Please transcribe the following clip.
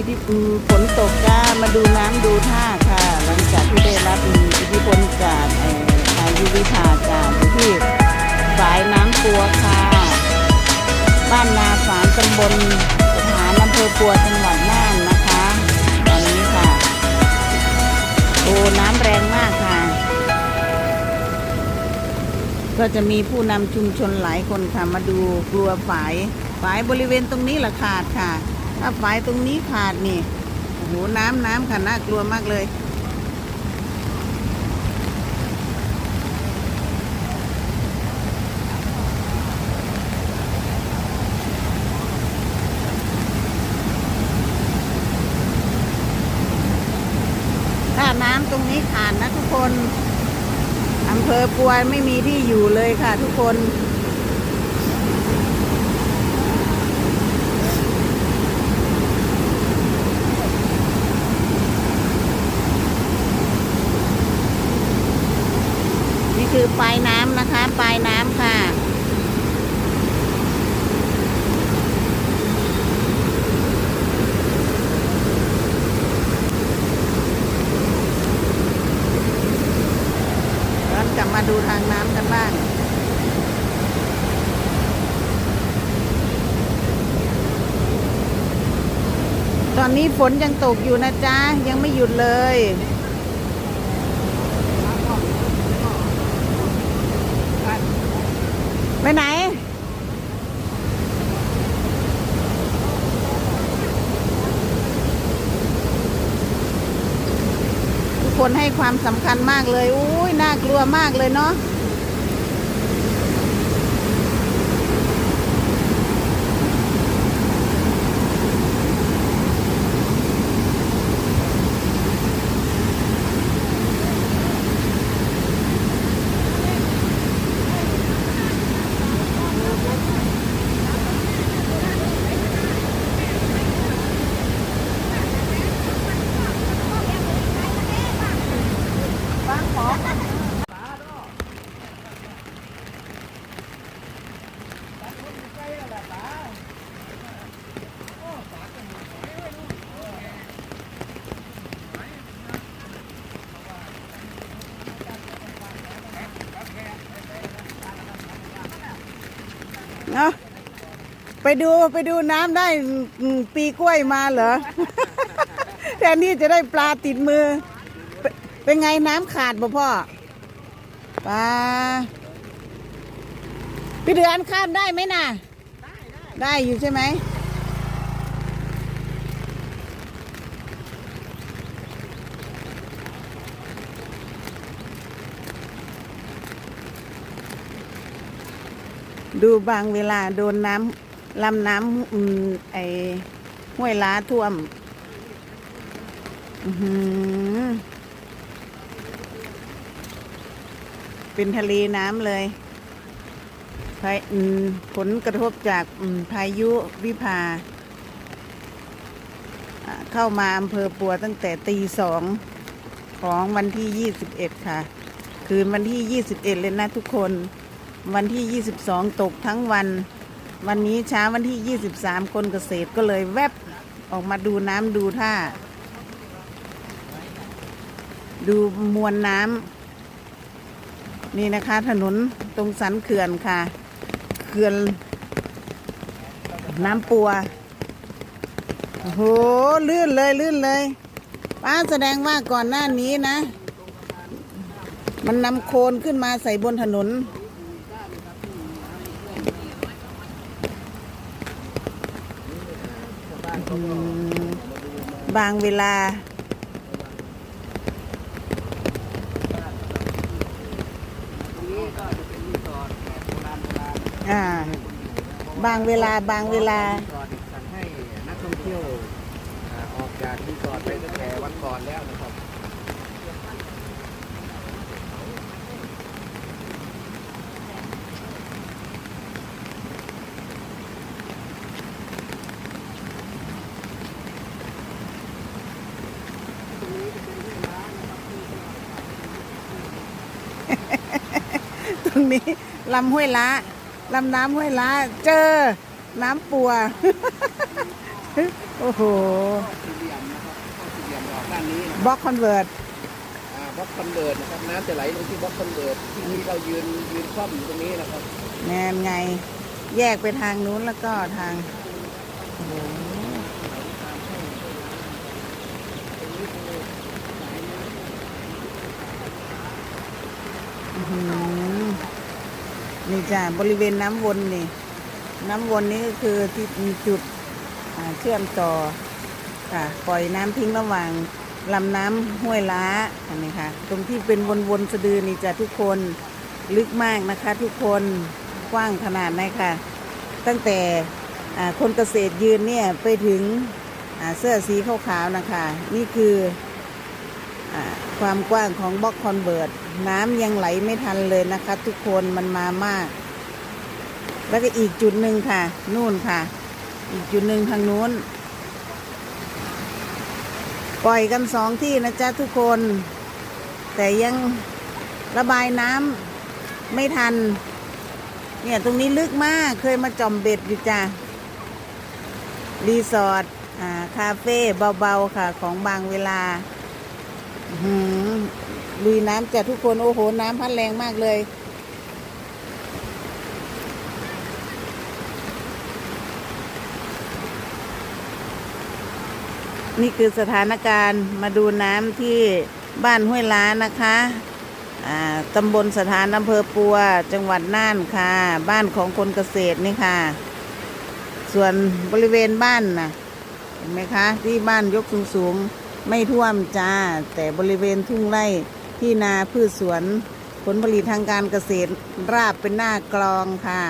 ิธิพลฝนตกจ้ามาดูน้ำดูท่าค่ะ หลังจากที่ได้รับอิทธิพลจากไอ้พายุวิภาจาอยู่ที่ฝายน้ำปัวค่ะ บ้านนาฝานตำบลสถานอำเภอปัวจังหวัดน่านนะคะ ตอนนี้ค่ะ โอ้น้ำแรงมากค่ะ ก็จะมีผู้นำชุมชนหลายคนค่ะมาดูกลัวฝาย ฝายบริเวณตรงนี้แหละขาดค่ะ ถ้าฝายตรงนี้ขาดนี่โอ้โหน้ำน้ำค่ะน่ากลัวมากเลยถ้าน้ำตรงนี้ขาดนะทุกคนอำเภอปวยไม่มีที่อยู่เลยค่ะทุกคนคือปลายน้ำนะคะ ปลายน้ำค่ะ ย้อนกลับมาดูทางน้ำกันบ้างตอนนี้ฝนยังตกอยู่นะจ๊ะ ยังไม่หยุดเลย ไปไหน ทุกคนให้ความสำคัญมากเลย อุ้ยน่ากลัวมากเลยเนาะ เนาะไปดูไปดูน้ำได้ปีกล้วยมาเหรอ แทนที่จะได้ปลาติดมือเป็นเป็นไงน้ำขาดบ่พ่อปลาพี่เดือนข้ามได้ไหมน่ะ ได้อยู่ใช่ไหม ดูบางเวลาโดนน้ำลำน้ำอืมไอห้วยล้าท่วมอือเป็นทะเลน้ำเลยพาอืมผลกระทบจากอืมพายุวิภาอ่าเข้ามาอำเภอปัวตั้งแต่ตีสองของวันที่ 21 ค่ะ คืนวันที่ 21 เลยนะทุกคน วันที่ 22 ตกทั้งวัน วันนี้เช้าวันที่ 23 คนเกษตรก็เลยแวบออกมาดูน้ำดูท่า ดูมวลน้ำนี่นะคะถนนตรงสันเขื่อนค่ะ เขื่อนน้ำปัว โอ้โห ลื่นเลยลื่นเลย ป้าแสดงว่าก่อนหน้านี้นะ มันนำโคลนขึ้นมาใส่บนถนน อืม บางเวลา อ่า บางเวลาบางเวลา รีสอร์ทสั่งให้นักท่องเที่ยวอ่าออกจากรีสอร์ทไปตั้งแต่วันก่อนแล้วนะครับ ตรง นี้ลำห้วยล้าลำน้ำห้วยล้าเจอ น้ำปัว โอ้โหสี่เหลี่ยมนะครับท่อสี่เหลี่ยมออกด้านนี้นะบล็อกคอนเวิร์ตอ่าบล็อกคอนเวิร์ตนะครับน้ำจะไหลลงที่บล็อกคอนเวิร์ตที่นี่เรายืนยืนคว่ำอยู่ตรงนี้นะครับ แนนไง แยกไปทางนู้นแล้วก็ทางโอ้โหอื้อหือ นี่จ้ะบริเวณน้ำวนนี่ น้ำวนนี้ก็คือที่มีจุดเชื่อมต่อค่ะปล่อยน้ำทิ้งระหว่างลำน้ำห้วยล้าเห็นไหมคะตรงที่เป็นวนๆสะดือนี่จ้ะทุกคนลึกมากนะคะ ทุกคนกว้างขนาดไหนค่ะตั้งแต่คนเกษตรยืนเนี่ยไปถึงเสื้อสีขาวๆนะคะ นี่คืออ ความกว้างของบล็อกคอนเบิร์ตน้ำยังไหลไม่ทันเลยนะคะ ทุกคนมันมามาก แล้วก็อีกจุดหนึ่งค่ะ นู่นค่ะ อีกจุดหนึ่งทางนู้น ปล่อยกันสองที่นะจ๊ะทุกคน แต่ยังระบายน้ำไม่ทัน เนี่ยตรงนี้ลึกมากเคยมาจอมเบ็ดอยู่จ้ะรีสอร์ทคาเฟ่เบาๆค่ะของบางเวลา ลุยน้ำจ้ะทุกคน โอ้โห น้ำพัดแรงมากเลย นี่คือสถานการณ์มาดูน้ำที่บ้านห้วยล้านนะคะอ่าตำบลสถานอำเภอปัว จังหวัดน่านค่ะ บ้านของคนเกษตรนี่ค่ะ ส่วนบริเวณบ้านนะเห็นไหมคะ ที่บ้านยกสูงๆ ไม่ท่วมจ้า แต่บริเวณทุ่งไร่ที่นาพืชสวน ผลผลิตทางการเกษตรราบเป็นหน้ากลองค่ะ